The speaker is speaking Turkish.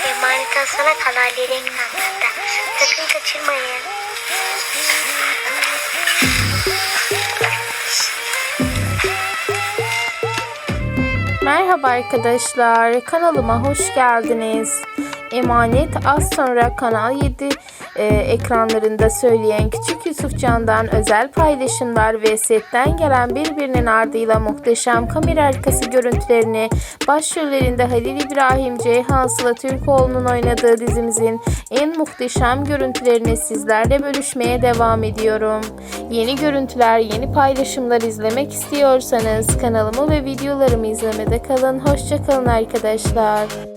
saatten sonra Kanal D reklamlarda. Sakın kaçırmayın. Merhaba arkadaşlar, kanalıma hoş geldiniz. Emanet az sonra Kanal 7 e, ekranlarında söyleyen Küçük Yusuf Can'dan özel paylaşımlar ve setten gelen birbirinin ardıyla muhteşem kamera arkası görüntülerini başrollerinde Halil İbrahim Ceyhan Sıla Türkoğlu'nun oynadığı dizimizin en muhteşem görüntülerini sizlerle bölüşmeye devam ediyorum. Yeni görüntüler, yeni paylaşımlar izlemek istiyorsanız kanalımı ve videolarımı izlemede kalın. Hoşçakalın arkadaşlar.